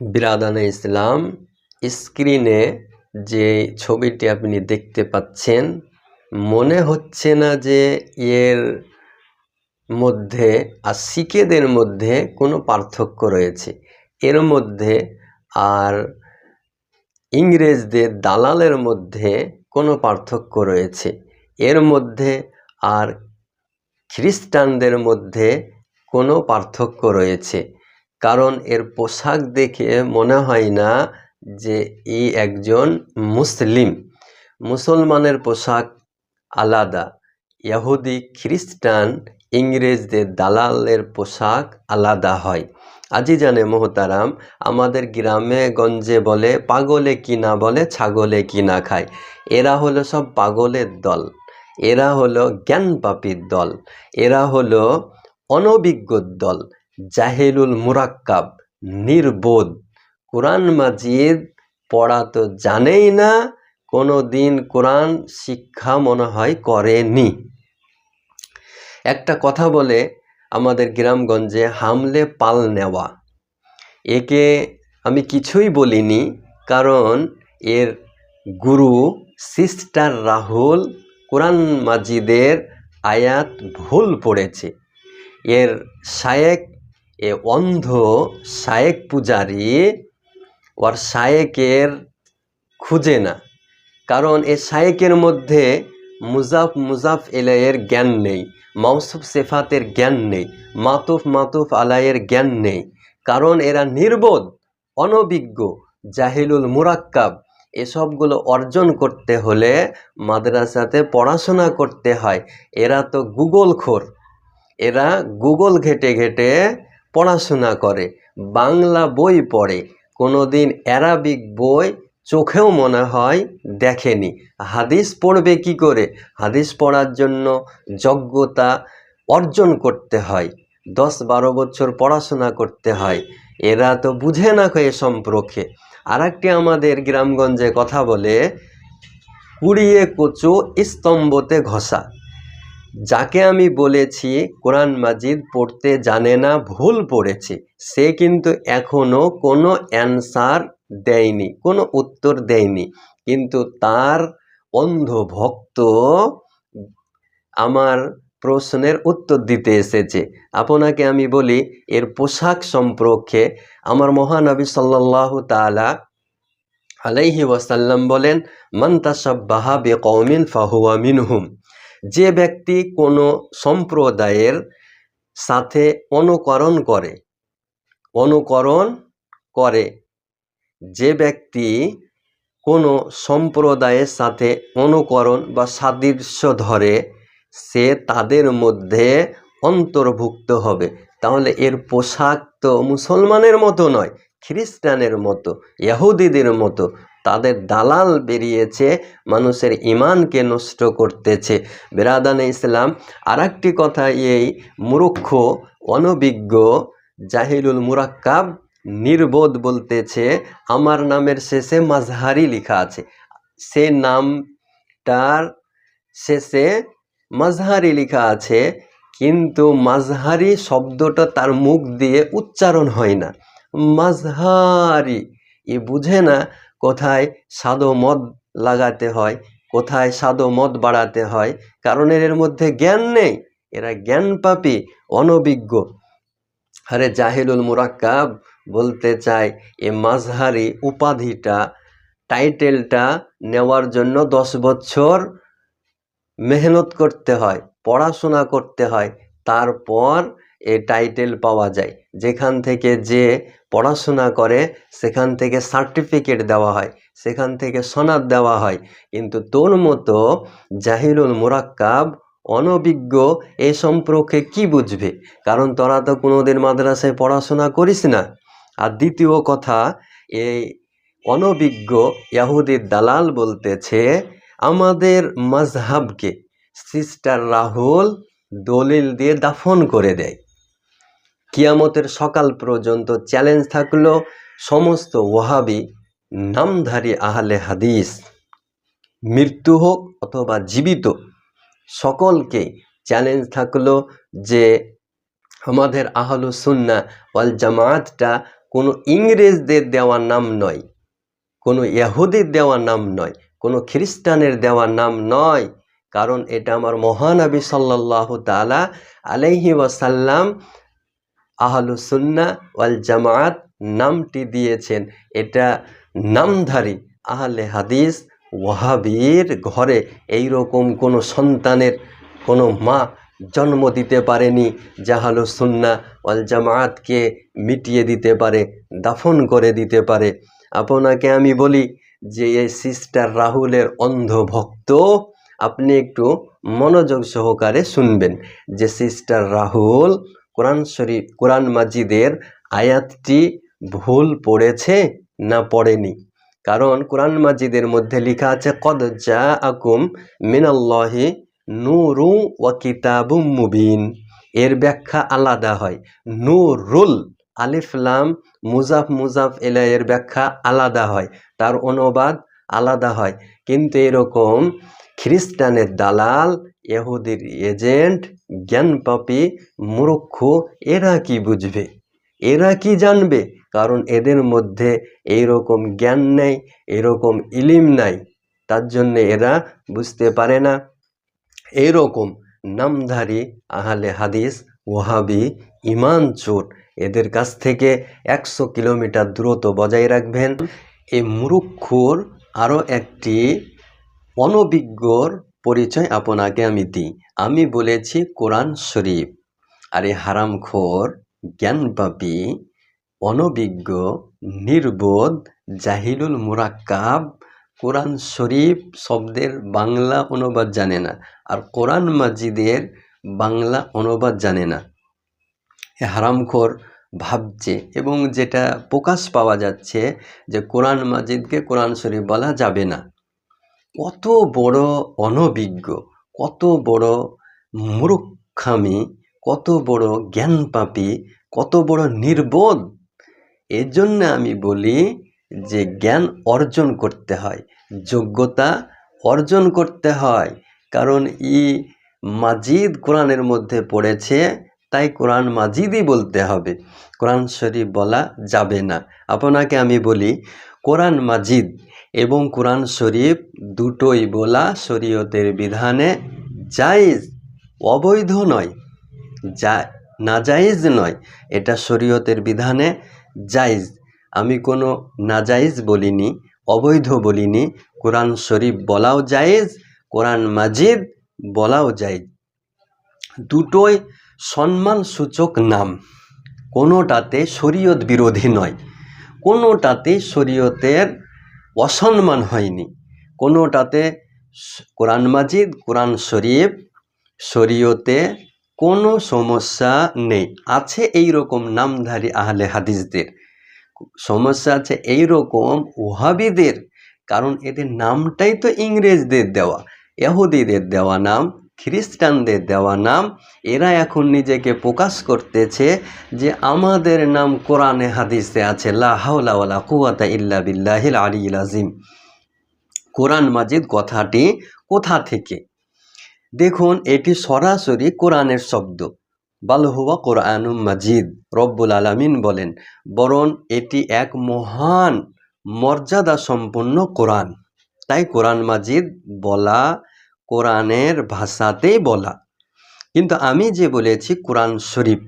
বিরাদানে ইসলাম। স্ক্রিনে যে ছবিটি আপনি দেখতে পাচ্ছেন, মনে হচ্ছে না যে এর মধ্যে আর শিখেদের মধ্যে কোনো পার্থক্য রয়েছে। এর মধ্যে আর ইংরেজদের দালালের মধ্যে কোনো পার্থক্য রয়েছে। এর মধ্যে আর খ্রিস্টানদের মধ্যে কোনো পার্থক্য রয়েছে। কারণ এর পোশাক দেখে মনে হয় না যে এই একজন মুসলিম। মুসলমানের পোশাক আলাদা। ইহুদি, খ্রিস্টান, ইংরেজদের দালালের পোশাক আলাদা হয়। আজি জানে মোহতারাম, আমাদের গ্রামে গঞ্জে বলে, পাগলে কি না বলে, ছাগলে কি না খায়? এরা হলো সব পাগলের দল। এরা হলো জ্ঞান পাপীর দল। এরা হলো অনভিজ্ঞর দল। জাহেলুল মুরাক্কাব, নির্বোধ। কোরআন মাজিদ পড়া তো জানেই না কোনো দিন কোরআন শিক্ষা মনে হয় করেনি। একটা কথা বলে আমাদের গ্রামগঞ্জে হামলে পাল নেওয়া। একে আমি কিছুই বলিনি, কারণ এর গুরু সিস্টার রাহুল কোরআন মাজিদের আয়াত ভুল পড়েছে। এর শায়েক এ অন্ধ শায়েক পূজারি ওর শায়েকের খুঁজে না। কারণ এ শায়েকের মধ্যে মুজাফ মুজাফ এলাইয়ের জ্ঞান নেই মৌসুফ সেফাতের জ্ঞান নেই, মাতুফ মাতুফ আলাইয়ের জ্ঞান নেই। কারণ এরা নির্বোধ, অনভিজ্ঞ, জাহিলুল মুরাক্কাব। এসবগুলো অর্জন করতে হলে মাদ্রাসাতে পড়াশোনা করতে হয়। এরা তো গুগল খোর। এরা গুগল ঘেটে ঘেটে পড়াশোনা করে, বাংলা বই পড়ে কোনো দিন অ্যারাবিক বই চোখেও মনে হয় দেখেনি। হাদিস পড়বে কি করে? হাদিস পড়ার জন্য যোগ্যতা অর্জন করতে হয় দশ বারো বছর পড়াশোনা করতে হয়, এরা তো বুঝে না এ সম্পর্কে। আর আমাদের গ্রামগঞ্জে কথা বলে, কুড়িয়ে কচু স্তম্ভতে ঘষা। যাকে আমি বলেছি কোরআন মাজিদ পড়তে জানে না, ভুল পড়েছে। সে কিন্তু এখনও কোনো অ্যান্সার দেয়নি, কোনো উত্তর দেয়নি। কিন্তু তার অন্ধ ভক্ত আমার প্রশ্নের উত্তর দিতে এসেছে। আপনাকে আমি বলি, এর পোশাক সম্পর্কে আমার মহানবী সাল্লাহ তালা আলাইহি ওয়াসাল্লাম বলেন মন্তাসাব্বাহা বে কৌমিন ফাহুয়া মিনহুম। যে ব্যক্তি কোনো সম্প্রদায়ের সাথে অনুকরণ করে অনুকরণ করে, যে ব্যক্তি কোনো সম্প্রদায়ের সাথে অনুকরণ বা সাদৃশ্য ধরে, সে তাদের মধ্যে অন্তর্ভুক্ত হবে। তাহলে এর পোশাক তো মুসলমানের মতো নয়, খ্রিস্টানের মতো, ইহুদিদের মতো তাদের দালাল বেরিয়েছে, মানুষের ইমানকে নষ্ট করতেছে। বেরাদানে ইসলাম আর একটি কথা এই, মূর্খ, অনভিজ্ঞ, জাহিলুল মুরাক্কাব নির্বোধ বলতেছে, আমার নামের শেষে মাঝহারি লেখা আছে। সে নামটার শেষে মাঝহারি লেখা আছে, কিন্তু মাঝহারি শব্দটা তার মুখ দিয়ে উচ্চারণ হয় না। মাঝহারি এ বুঝে না কোথায় সাদো মদ লাগাতে হয়, কোথায় সাদো মদ বাড়াতে হয় কারণ এর মধ্যে জ্ঞান নেই। এরা জ্ঞান পাপি, অনভিজ্ঞ। আরে জাহিলুল মুরাক্কাব বলতে চাই এ মাঝহারি উপাধিটা, টাইটেলটা নেওয়ার জন্য দশ বছর মেহনত করতে হয়, পড়াশোনা করতে হয়। তারপর এ টাইটেল পাওয়া যায়। যেখান থেকে যে পড়াশোনা করে, সেখান থেকে সার্টিফিকেট দেওয়া হয়, সেখান থেকে সনাদ দেওয়া হয়। কিন্তু তোর মতো জাহিরুল মুরাক্কাব অনভিজ্ঞ এ সম্পর্কে কি বুঝবে? কারণ তোরা তো কোনোদিন মাদ্রাসায় পড়াশোনা করিস না। আর দ্বিতীয় কথা, এই অনভিজ্ঞ ইয়াহুদির দালাল বলতেছে, আমাদের মজহাবকে সিস্টার রাহুল দলিল দিয়ে দাফন করে দেয়। কিয়ামতের সকাল পর্যন্ত চ্যালেঞ্জ থাকল সমস্ত ওহাবি নামধারী আহলে হাদিস। মৃত্যু হোক অথবা জীবিত, সকলকে চ্যালেঞ্জ থাকল যে আমাদের আহলু সুন্না ওয়াল জামাতটা কোনো ইংরেজদের দেওয়া নাম নয়, কোনো ইহুদির দেওয়া নাম নয়, কোনো খ্রিস্টানের দেওয়া নাম নয়। কারণ এটা আমার মহানবী সাল্লাহ তালা আলাইহি ওয়াসাল্লাম আহলুসুন্না ওয়াল জামাত নামটি দিয়েছেন। এটা নামধারী আহলে হাদিস ওয়াহাবির ঘরে এই রকম কোনো সন্তানের কোনো মা জন্ম দিতে পারেনি জাহালু সুন্না ওয়াল জামাতকে মিটিয়ে দিতে পারে, দাফন করে দিতে পারে। আপনাকে আমি বলি যে এই সিস্টার রাহুলের অন্ধ ভক্ত, আপনি একটু মনোযোগ সহকারে শুনবেন যে সিস্টার রাহুল কোরআন শরীফ, কোরআন মাজিদের আয়াতটি ভুল পড়েছে না পড়েনি। কারণ কোরআন মাজিদের মধ্যে লেখা আছে, কদ জা আকুম মিনাল্লাহি নূরু ওয়া কিতাবুম মুবিন। এর ব্যাখ্যা আলাদা হয়। নূরুল আলিফলাম মুজাফ মুজাফ এলা এর ব্যাখ্যা আলাদা হয়। তার অনুবাদ আলাদা হয়। কিন্তু এরকম খ্রিস্টানের দালাল ইহুদির এজেন্ট জ্ঞানপাপী মূর্খ এরা কি বুঝবে? এরা কি জানবে? কারণ এদের মধ্যে এইরকম জ্ঞান নেই, এরকম ইলিম নাই। তার জন্য এরা বুঝতে পারে না। এইরকম নামধারী আহলে হাদিস ওহাবি ইমান চোর, এদের কাছ থেকে একশো কিলোমিটার দূরত্ব বজায় রাখবেন। এই মুরুক্ষুর আরও একটি অনভিজ্ঞর পরিচয় আপনাকে আমি দিই। আমি বলেছি কোরআন শরীফ। আর হারামখোর, জ্ঞানপাপী, অনভিজ্ঞ, নির্বোধ, জাহিলুল মুরাক্কাব, কোরআন শরীফ শব্দের বাংলা অনুবাদ জানে না আর কোরআন মাজিদের বাংলা অনুবাদ জানে না। এ হারামখোর ভাবছে এবং যেটা প্রকাশ পাওয়া যাচ্ছে যে কোরআন মাজিদকে কোরআন শরীফ বলা যাবে না। কত বড় অনভিজ্ঞ, কত বড় মূর্খামি, কত বড় জ্ঞানপাপী, কত বড় নির্বোধ। এর জন্য আমি বলি যে জ্ঞান অর্জন করতে হয়, যোগ্যতা অর্জন করতে হয়। কারণ ই মাজিদ কোরআনের মধ্যে পড়েছে, তাই কোরআন মাজিদই বলতে হবে। কোরআন শরীফ বলা যাবে না। আপনাকে আমি বলি, কোরআন মাজিদ এবং কোরআন শরীফ দুটোই বলা শরীয়তের বিধানে জায়েজ, অবৈধ নয়, যা নাজাইজ নয়। এটা শরীয়তের বিধানে জায়েজ। আমি কোনো নাজাইজ বলিনি, অবৈধ বলিনি। কোরআন শরীফ বলাও জায়েজ, কোরআন মাজিদ বলাও যায় দুটোই সম্মানসূচক নাম। কোনোটাতে শরীয়ত বিরোধী নয়, কোনোটাতে শরীয়তের অসম্মান হয়নি। কোনোটাতে কোরআন মাজিদ, কোরআন শরীফ, শরীয়তে কোনো সমস্যা নেই। আছে এই রকম নামধারী আহলে হাদিসদের। সমস্যা আছে এই রকম ওহাবিদের কারণ এদের নামটাই তো ইংরেজদের দেওয়া। এহুদিদের দেওয়া নাম খ্রিস্টানদের দেওয়া নাম, এরা এখন নিজেকে প্রকাশ করতেছে যে আমাদের নাম কোরআনে, হাদিসে আছে, লা হাওলা ওয়ালা কুওয়াতা ইল্লা বিল্লাহিল আলিল আজিম কোরআন মাজিদ কথাটি কোথা থেকে? দেখুন, এটি সরাসরি কোরআনের শব্দ। বালহুয়া কোরআনুম মাজিদ, রব্বুল আলামিন বলেন, বরং এটি এক মহান মর্যাদা সম্পন্ন কোরআন। তাই কোরআন মাজিদ বলা কোরআনের ভাষাতেই বলা। কিন্তু আমি যে বলেছি কোরআন শরীফ,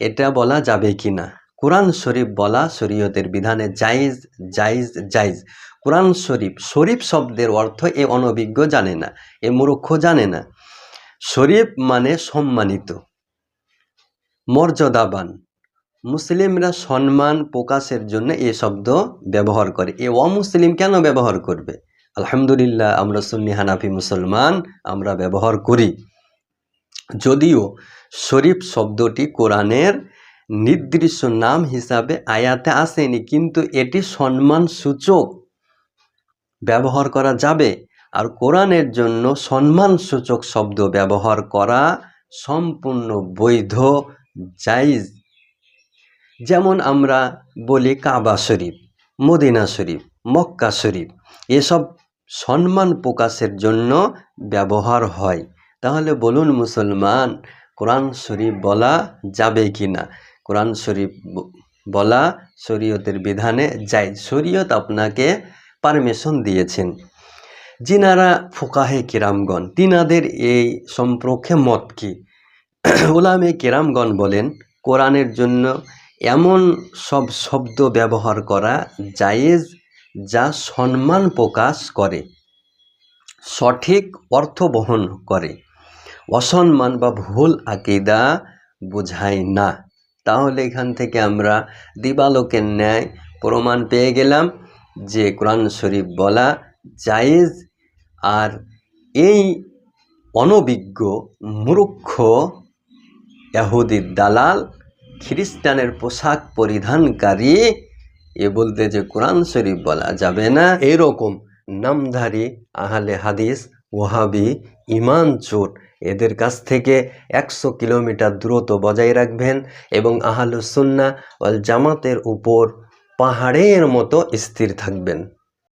এটা বলা যাবে কি না? কোরআন শরীফ বলা শরীয়তের বিধানে জাইজ জাইজ জাইজ কোরআন শরীফ শরীফ শব্দের অর্থ এ অনভিজ্ঞ জানে না, এ মূর্খ জানে না। শরীফ মানে সম্মানিত, মর্যাদাবান। মুসলিমরা সম্মান প্রকাশের জন্য এ শব্দ ব্যবহার করে। এ অমুসলিম কেন ব্যবহার করবে? আলহামদুলিল্লাহ, আমরা সুন্নি হানাফি মুসলমান, আমরা ব্যবহার করি। যদিও শরীফ শব্দটি কোরআনের নির্দিষ্ট নাম হিসাবে আয়াতে আসেনি, কিন্তু এটি সম্মান সূচক ব্যবহার করা যাবে। আর কোরআনের জন্য সম্মান সূচক শব্দ ব্যবহার করা সম্পূর্ণ বৈধ জাইজ যেমন আমরা বলি কাবা শরীফ, মদিনা শরীফ, মক্কা শরীফ, এসব সম্মান প্রকাশের জন্য ব্যবহার হয়। তাহলে বলুন মুসলমান, কোরআন শরীফ বলা যাবে কি না কোরআন শরীফ বলা শরীয়তের বিধানে যায়। শরীয়ত আপনাকে পারমিশন দিয়েছেন। যিনারা ফোকাহে কিরামগণ, তিনাদের এই সম্পর্কে মত কি? ওলামে কিরামগণ বলেন, কোরআনের জন্য এমন সব শব্দ ব্যবহার করা জায়েজ যা সম্মান প্রকাশ করে, সঠিক অর্থ বহন করে। অসম্মান বা ভুল আকিদা বোঝায় না। তাহলে এখান থেকে আমরা দিবালোকের ন্যায় প্রমাণ পেয়ে গেলাম যে কোরআন শরীফ বলা জায়েজ আর এই অনভিজ্ঞ, মূর্খ এহুদির দালাল খ্রিস্টানের পোশাক পরিধানকারী এ বলতে যে কোরআন শরীফ বলা যাবে না। এরকম নামধারী আহলে হাদিস ওহাবি ইমান চোট এদের কাছ থেকে একশো কিলোমিটার দ্রুত বজায় রাখবেন এবং আহলুসুন্না ওয়াল জামাতের উপর পাহাড়ের মতো স্থির থাকবেন।